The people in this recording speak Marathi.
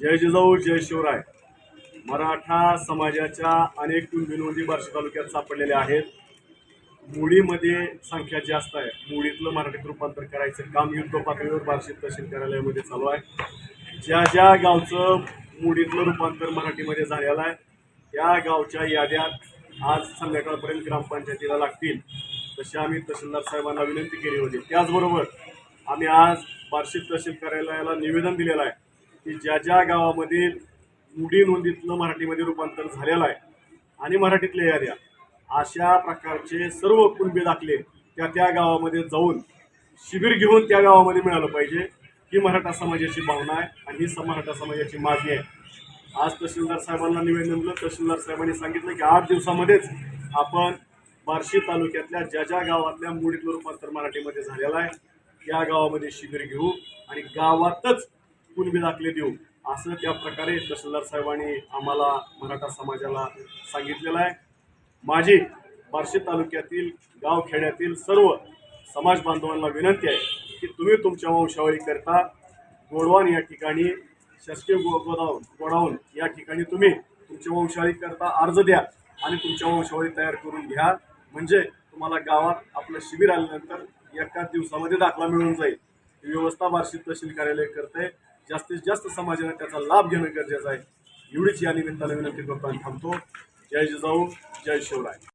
जय जिजाऊ जय शिवराय. मराठा समाजाच्या अनेक कुणबी बार्शी तालुक्यात सापडलेल्या आहेत. मुळीमध्ये संख्या जास्त आहे. मुळीतलं मराठीत रूपांतर करायचं काम युद्ध पातळीवर बार्शी तहसील कार्यालयामध्ये चालू आहे. ज्या ज्या गावचं मुळीतलं रूपांतर मराठीमध्ये झालेलं आहे त्या गावच्या याद्यात आज संध्याकाळपर्यंत ग्रामपंचायतीला लागतील तशी आम्ही तहसीलदार साहेबांना विनंती केली होती. त्याचबरोबर आम्ही आज बार्शी तहसील कार्यालयाला निवेदन दिलेलं आहे. की ज्या ज्या गावामध्ये मुडी नोंदीतलं मराठीमध्ये रूपांतर झालेलं आहे आणि मराठीतल्या याद्या अशा प्रकारचे सर्व कुणबी दाखले त्या त्या गावामध्ये जाऊन शिबिर घेऊन त्या गावामध्ये मिळालं पाहिजे ही मराठा समाजाची भावना आहे आणि ही मराठा समाजाची मागणी आहे. आज तहसीलदार साहेबांना निवेदन दिलं तहसीलदार साहेबांनी सांगितलं की आठ दिवसामध्येच आपण बार्शी तालुक्यातल्या ज्या ज्या गावातल्या मुडीतलं रूपांतर मराठीमध्ये झालेलं आहे त्या गावामध्ये शिबिर घेऊ आणि गावातच कुणबी दाखले देऊ. असं त्या प्रकारे तहसीलदार साहेबांनी आम्हाला मराठा समाजाला सांगितलेलं आहे. माझी बार्शी तालुक्यातील गावखेड्यातील सर्व समाज बांधवांना विनंती आहे की तुम्ही तुमच्या वंशावळीकरता गोडवान या ठिकाणी शासकीय गो गोदावून गोडाऊन या ठिकाणी तुम्ही तुमच्या वंशावळीकरता अर्ज द्या आणि तुमच्या वंशावळी तयार करून घ्या. म्हणजे तुम्हाला गावात आपलं शिबिर आल्यानंतर एकाच दिवसामध्ये दाखला मिळून जाईल. ही व्यवस्था बार्शी तहसील कार्यालय करते जास्तीत जास्त समाजाने त्याचा लाभ घेणं गरजेचं आहे. एवढीच या निमित्तानं विनंती करतो आणि थांबतो. जय जिजाऊ जय शिवराय.